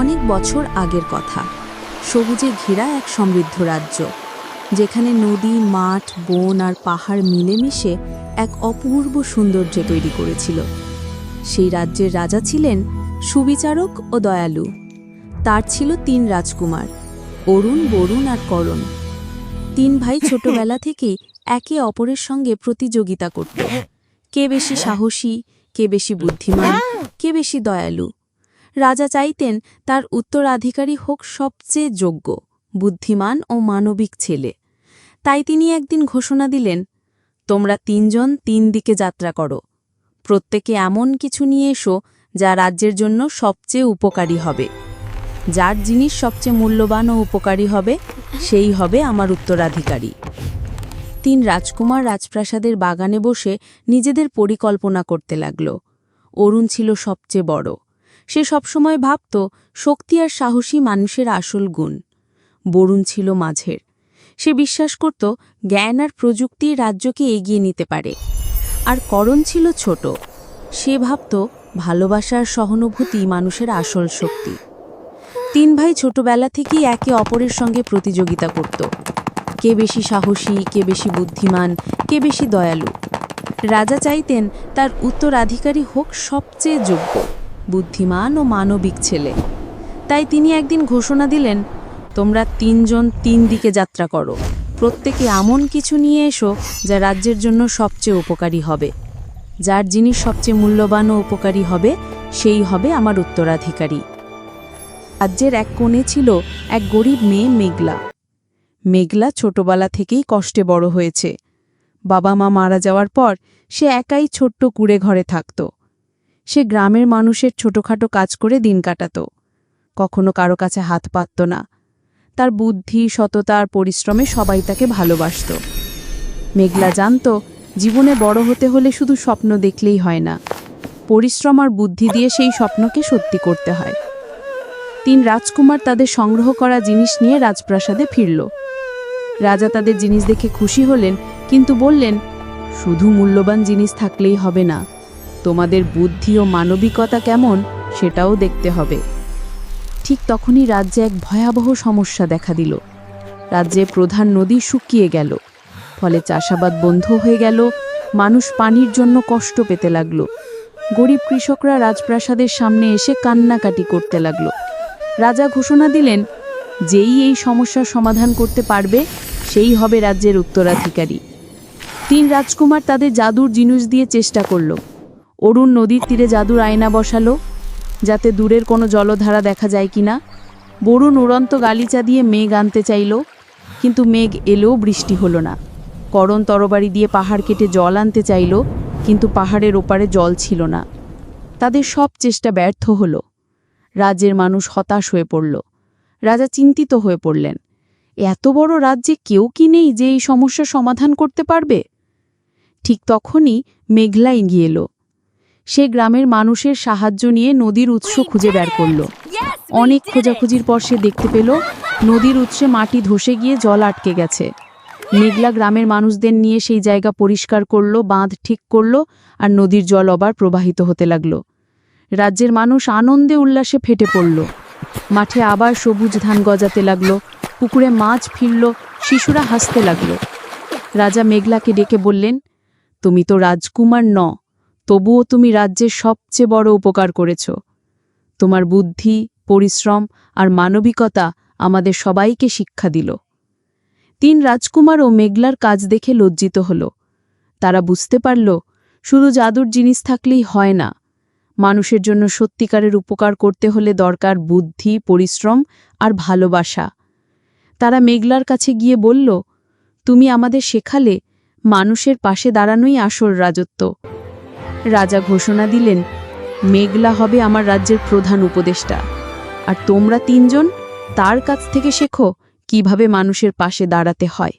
অনেক বছর আগের কথা। সবুজে ঘেরা এক সমৃদ্ধ রাজ্য, যেখানে নদী, মাঠ, বন আর পাহাড় মিলেমিশে এক অপূর্ব সৌন্দর্য তৈরি করেছিল। সেই রাজ্যের রাজা ছিলেন সুবিচারক ও দয়ালু। তার ছিল তিন রাজকুমার, অরুণ, বরুণ আর করণ। তিন ভাই ছোটবেলা থেকেই একে অপরের সঙ্গে প্রতিযোগিতা করত। কে বেশি সাহসী, কে বেশি বুদ্ধিমান, কে বেশি দয়ালু। রাজা চাইতেন তার উত্তরাধিকারী হোক সবচেয়ে যোগ্য, বুদ্ধিমান ও মানবিক ছেলে। তাই তিনি একদিন ঘোষণা দিলেন, তোমরা তিনজন তিন দিকে যাত্রা করো। প্রত্যেকে এমন কিছু নিয়ে এসো যা রাজ্যের জন্য সবচেয়ে উপকারী হবে। যার জিনিস সবচেয়ে মূল্যবান ও উপকারী হবে, সেই হবে আমার উত্তরাধিকারী তিন রাজকুমার রাজপ্রাসাদের বাগানে বসে নিজেদের পরিকল্পনা করতে লাগল। অরুণ ছিল সবচেয়ে বড়। সে সবসময় ভাবত, শক্তি আর সাহসী মানুষের আসল গুণ। বরুণ ছিল মাঝের। সে বিশ্বাস করত, জ্ঞান আর প্রযুক্তি রাজ্যকে এগিয়ে নিতে পারে। আর করণ ছিল ছোট। সে ভাবত ভালোবাসার সহানুভূতি মানুষের আসল শক্তি। তিন ভাই ছোটবেলা থেকেই একে অপরের সঙ্গে প্রতিযোগিতা করত। কে বেশি সাহসী, কে বেশি বুদ্ধিমান, কে বেশি দয়ালু। রাজা চাইতেন তার উত্তরাধিকারী হোক সবচেয়ে যোগ্য। বুদ্ধিমান ও মানবিক ছেলে। তাই তিনি একদিন ঘোষণা দিলেন, তোমরা তিনজন তিন দিকে যাত্রা করো। প্রত্যেকে এমন কিছু নিয়ে এসো যা রাজ্যের জন্য সবচেয়ে উপকারী হবে। যার জিনিস সবচেয়ে মূল্যবান ও উপকারী হবে, সেই হবে আমার উত্তরাধিকারী। রাজ্যের এক কোণে ছিল এক গরিব মেয়ে মেঘলা। মেঘলা ছোটবেলা থেকেই কষ্টে বড় হয়েছে। বাবা মা মারা যাওয়ার পর সে একাই ছোট্ট কুড়ে ঘরে থাকত। সে গ্রামের মানুষের ছোটখাটো কাজ করে দিন কাটাত। কখনো কারও কাছে হাত পাতত না। তার বুদ্ধি, সততা আর পরিশ্রমে সবাই তাকে ভালোবাসত। মেঘলা জানত, জীবনে বড় হতে হলে শুধু স্বপ্ন দেখলেই হয় না। পরিশ্রম আর বুদ্ধি দিয়ে সেই স্বপ্নকে সত্যি করতে হয়। তিন রাজকুমার তাদের সংগ্রহ করা জিনিস নিয়ে রাজপ্রাসাদে ফিরল। রাজা তাদের জিনিস দেখে খুশি হলেন, কিন্তু বললেন, শুধু মূল্যবান জিনিস থাকলেই হবে না। তোমাদের বুদ্ধি ও মানবিকতা কেমন সেটাও দেখতে হবে। ঠিক তখনই রাজ্যে এক ভয়াবহ সমস্যা দেখা দিল। রাজ্যে প্রধান নদী শুকিয়ে গেল। ফলে চাষাবাদ বন্ধ হয়ে গেল। মানুষ পানির জন্য কষ্ট পেতে লাগল। গরিব কৃষকরা রাজপ্রাসাদের সামনে এসে কান্নাকাটি করতে লাগল। রাজা ঘোষণা দিলেন, যেই এই সমস্যার সমাধান করতে পারবে, সেই হবে রাজ্যের উত্তরাধিকারী। তিন রাজকুমার তাদের জাদুর জিনিস দিয়ে চেষ্টা করল। অরুণ নদীর তীরে জাদুর আয়না বসালো, যাতে দূরের কোনো জলধারা দেখা যায় কিনা। বরুণ উড়ন্ত গালিচা দিয়ে মেঘ আনতে চাইল, কিন্তু মেঘ এলেও বৃষ্টি হলো না। করণ তরবারি দিয়ে পাহাড় কেটে জল আনতে চাইল, কিন্তু পাহাড়ের ওপারে জল ছিল না। তাদের সব চেষ্টা ব্যর্থ হলো। রাজ্যের মানুষ হতাশ হয়ে পড়ল। রাজা চিন্তিত হয়ে পড়লেন। এত বড় রাজ্যে কেউ কি নেই যে এই সমস্যার সমাধান করতে পারবে? ঠিক তখনই মেঘলা এগিয়ে এলো। সে গ্রামের মানুষের সাহায্য নিয়ে নদীর উৎস খুঁজে বের করল। অনেক খোঁজাখুঁজির পর সে দেখতে পেল নদীর উৎসে মাটি ধসে গিয়ে জল আটকে গেছে। মেঘলা গ্রামের মানুষদের নিয়ে সেই জায়গা পরিষ্কার করল বাঁধ ঠিক করল আর নদীর জল আবার প্রবাহিত হতে লাগল। রাজ্যের মানুষ আনন্দে উল্লাসে ফেটে পড়ল। মাঠে আবার সবুজ ধান গজাতে লাগল পুকুরে মাছ ফিরল শিশুরা হাসতে লাগল। রাজা মেঘলাকে ডেকে বললেন তুমি তো রাজকুমার ন তবুও তুমি রাজ্যের সবচেয়ে বড় উপকার করেছ। তোমার বুদ্ধি, পরিশ্রম আর মানবিকতা আমাদের সবাইকে শিক্ষা দিল। তিন রাজকুমার ও মেঘলার কাজ দেখে লজ্জিত হল। তারা বুঝতে পারল, শুধু জাদুর জিনিস থাকলেই হয় না। মানুষের জন্য সত্যিকারের উপকার করতে হলে দরকার বুদ্ধি, পরিশ্রম আর ভালোবাসা। তারা মেঘলার কাছে গিয়ে বলল, তুমি আমাদের শেখালে মানুষের পাশে দাঁড়ানোই আসল রাজত্ব। রাজা ঘোষণা দিলেন, মেঘলা হবে আমার রাজ্যের প্রধান উপদেষ্টা। আর তোমরা তিনজন, তার কাছ থেকে শেখো কীভাবে মানুষের পাশে দাঁড়াতে হয়।